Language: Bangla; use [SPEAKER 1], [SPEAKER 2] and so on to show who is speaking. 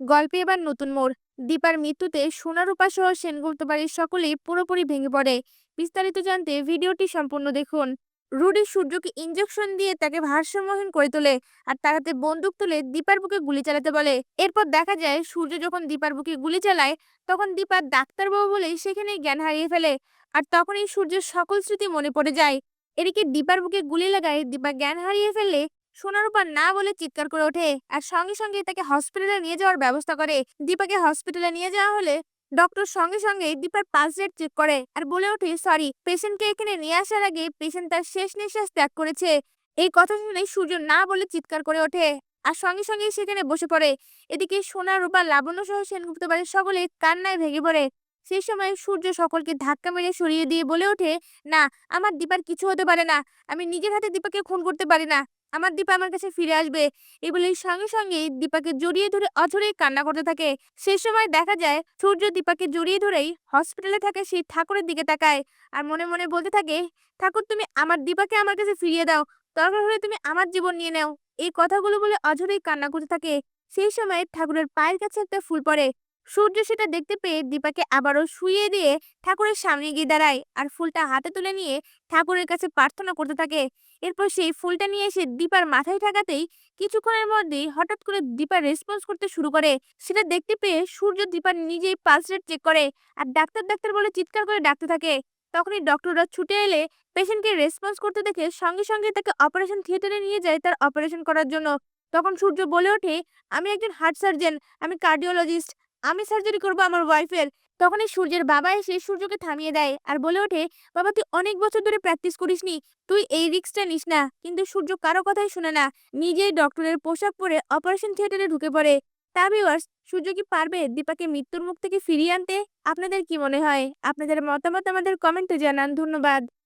[SPEAKER 1] গল্পে এবার নতুন মোড়। দীপার মৃত্যুতে সোনারূপা সহ সেনগুপ্ত বাড়ির সকলেই পুরোপুরি ভেঙে পড়ে। বিস্তারিত জানতে ভিডিওটি সম্পূর্ণ দেখুন। রুডি সূর্যকে ইঞ্জেকশন দিয়ে তাকে ভারসাম্যহীন করে তোলে আর তার হাতে বন্দুক তুলে দীপার বুকে গুলি চালাতে বলে। এরপর দেখা যায়, সূর্য যখন দীপার বুকে গুলি চালায়, তখন দীপার ডাক্তারবাবু বলেই সেখানেই জ্ঞান হারিয়ে ফেলে আর তখনই সূর্যের সকল স্মৃতি মনে পড়ে যায়। এদিকে দীপার বুকে গুলি লাগায় দীপা জ্ঞান হারিয়ে ফেললে সোনারূপা না বলে চিৎকার করে ওঠে। আর সঙ্গে সঙ্গে তাকে হসপিটালে নিয়ে যাওয়ার ব্যবস্থা করে। দীপাকে হসপিটালে নিয়ে যাওয়া হলে ডক্টর সঙ্গে সঙ্গে দীপার পালস রেট চেক করে আর বলে ওঠে সরি পেশেন্টকে এখানে নিয়ে আসার আগে পেশেন্ট তার শেষ নিঃশ্বাস ত্যাগ করেছে। এই কথা শুনে সূর্য না বলে চিৎকার করে ওঠে আর সঙ্গে সঙ্গে সেখানে বসে পড়ে। এদিকে সোনা রূপা লাবণ্য সহ সেনগুপ্ত বাড়ির সকলে কান্নায় ভেঙে পড়ে। সেই সময় সূর্য সকলকে ধাক্কা মেরে সরিয়ে দিয়ে বলে ওঠে, না, আমার দীপার কিছু হতে পারে না। আমি নিজের হাতে দীপাকে খুন করতে পারি না। আমার দীপা আমার কাছে ফিরে আসবে। এই বলে সঙ্গে সঙ্গে দীপাকে জড়িয়ে ধরে অঝরেই কান্না করতে থাকে। সেই সময় দেখা যায়, সূর্য দীপাকে জড়িয়ে ধরেই হসপিটালে থাকে সেই ঠাকুরের দিকে তাকায় আর মনে মনে বলতে থাকে, ঠাকুর, তুমি আমার দীপাকে আমার কাছে ফিরিয়ে দাও। দরকার হলে তুমি আমার জীবন নিয়ে নাও। এই কথাগুলো বলে অঝরেই কান্না করতে থাকে। সেই সময় ঠাকুরের পায়ের কাছে একটা ফুল পড়ে। সূর্য সেটা দেখতে পেয়ে দীপাকে আবারও শুইয়ে দিয়ে ঠাকুরের সামনে গিয়ে দাঁড়ায় আর ফুলটা হাতে তুলে নিয়ে ঠাকুরের কাছে প্রার্থনা করতে থাকে। এরপর সেই ফুলটা নিয়ে এসে দীপার মাথায় ঠাকাতেই কিছুক্ষণের মধ্যেই হঠাৎ করে দীপা রেসপন্স করতে শুরু করে। সেটা দেখতে পেয়ে সূর্য দীপার নিজেই পালস রেট চেক করে আর ডাক্তার ডাক্তার বলে চিৎকার করে ডাকতে থাকে। তখনই ডক্টররা ছুটে এলে পেশেন্টকে রেসপন্স করতে দেখে সঙ্গে সঙ্গে তাকে অপারেশন থিয়েটারে নিয়ে যায় তার অপারেশন করার জন্য। তখন সূর্য বলে ওঠে, আমি একজন হার্ট সার্জন আমি কার্ডিওলজিস্ট আমি সার্জারি করব আমার ওয়াইফের তখনই সূর্যের বাবা এসে সূর্যকে থামিয়ে দেয় আর বলে ওঠে, বাবা, তুই অনেক বছর ধরে প্র্যাকটিস করিসনি, তুই এই রিক্সটা নিস না। কিন্তু সূর্য কারও কথাই শুনে না, নিজেই ডক্টরের পোশাক পরে অপারেশন থিয়েটারে ঢুকে পড়ে। তা ভিউয়ার্স সূর্য কি পারবে দীপাকে মৃত্যুর মুখ থেকে ফিরিয়ে আনতে? আপনাদের কি মনে হয়? আপনাদের মতামত আমাদের কমেন্টে জানান, ধন্যবাদ।